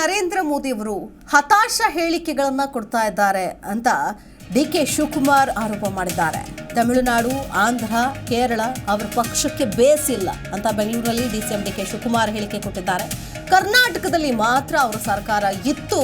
ನರೇಂದ್ರ ಮೋದಿ ಅವರು ಹತಾಶ ಹೇಳಿಕೆಗಳನ್ನ ಕೊಡ್ತಾ ಇದ್ದಾರೆ ಅಂತ ಡಿ ಕೆ ಶಿವಕುಮಾರ್ ಆರೋಪ ಮಾಡಿದ್ದಾರೆ. ತಮಿಳುನಾಡು, ಆಂಧ್ರ, ಕೇರಳ ಅವರ ಪಕ್ಷಕ್ಕೆ ಬೇಸಿಲ್ಲ ಅಂತ ಬೆಂಗಳೂರಲ್ಲಿ D C M D K Shivakumar ಹೇಳಿಕೆ ಕೊಟ್ಟಿದ್ದಾರೆ. ಕರ್ನಾಟಕದಲ್ಲಿ ಮಾತ್ರ ಅವರ ಸರ್ಕಾರ ಇತ್ತು,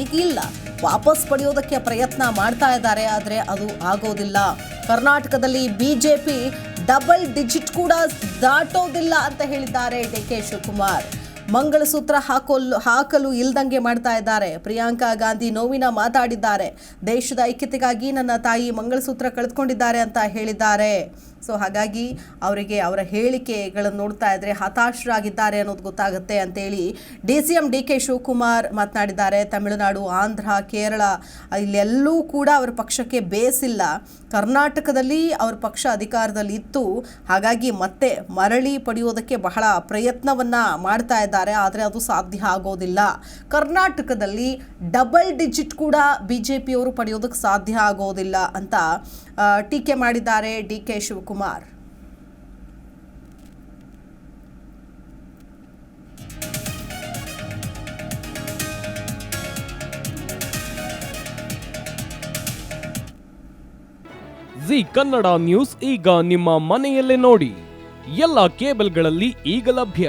ಈಗಿಲ್ಲ. ವಾಪಸ್ ಪಡೆಯೋದಕ್ಕೆ ಪ್ರಯತ್ನ ಮಾಡ್ತಾ ಇದ್ದಾರೆ, ಆದರೆ ಅದು ಆಗೋದಿಲ್ಲ. ಕರ್ನಾಟಕದಲ್ಲಿ ಬಿಜೆಪಿ ಡಬಲ್ ಡಿಜಿಟ್ ಕೂಡ ದಾಟೋದಿಲ್ಲ ಅಂತ ಹೇಳಿದ್ದಾರೆ ಡಿ ಕೆ ಶಿವಕುಮಾರ್. ಮಂಗಳಸೂತ್ರ ಹಾಕೋಲ್, ಹಾಕಲು ಇಲ್ದಂಗೆ ಮಾಡ್ತಾ ಇದ್ದಾರೆ. ಪ್ರಿಯಾಂಕಾ ಗಾಂಧಿ ನೋವಿನ ಮಾತಾಡಿದ್ದಾರೆ. ದೇಶದ ಐಕ್ಯತೆಗಾಗಿ ನನ್ನ ತಾಯಿ ಮಂಗಳಸೂತ್ರ ಕಳೆದುಕೊಂಡಿದ್ದಾರೆ ಅಂತ ಹೇಳಿದ್ದಾರೆ. ಸೊ ಹಾಗಾಗಿ ಅವರಿಗೆ ಅವರ ಹೇಳಿಕೆಗಳನ್ನು ನೋಡ್ತಾ ಇದ್ರೆ ಹತಾಶರಾಗಿದ್ದಾರೆ ಅನ್ನೋದು ಗೊತ್ತಾಗುತ್ತೆ ಅಂತೇಳಿ D C M D K Shivakumar ಮಾತನಾಡಿದ್ದಾರೆ. ತಮಿಳುನಾಡು, ಆಂಧ್ರ, ಕೇರಳ ಇಲ್ಲೆಲ್ಲೂ ಕೂಡ ಅವರ ಪಕ್ಷಕ್ಕೆ ಬೇಸಿಲ್ಲ. ಕರ್ನಾಟಕದಲ್ಲಿ ಅವ್ರ ಪಕ್ಷ ಅಧಿಕಾರದಲ್ಲಿ ಇತ್ತು ಹಾಗಾಗಿ ಮತ್ತೆ ಮರಳಿ ಪಡೆಯೋದಕ್ಕೆ ಬಹಳ ಪ್ರಯತ್ನವನ್ನು ಮಾಡ್ತಾ ಇದ್ದಾರೆ. ಆದರೆ ಅದು ಸಾಧ್ಯ ಆಗೋದಿಲ್ಲ. ಕರ್ನಾಟಕದಲ್ಲಿ ಡಬಲ್ ಡಿಜಿಟ್ ಕೂಡ ಬಿ ಜೆ ಪಿಯವರು ಪಡೆಯೋದಕ್ಕೆ ಸಾಧ್ಯ ಆಗೋದಿಲ್ಲ ಅಂತ ಟೀಕೆ ಮಾಡಿದ್ದಾರೆ D K Shivakumar. Zee Kannada news ಈಗ ನಿಮ್ಮ ಮನೆಯಲ್ಲೇ ನೋಡಿ. ಎಲ್ಲ ಕೇಬಲ್ಗಳಲ್ಲಿ ಈಗ ಲಭ್ಯ.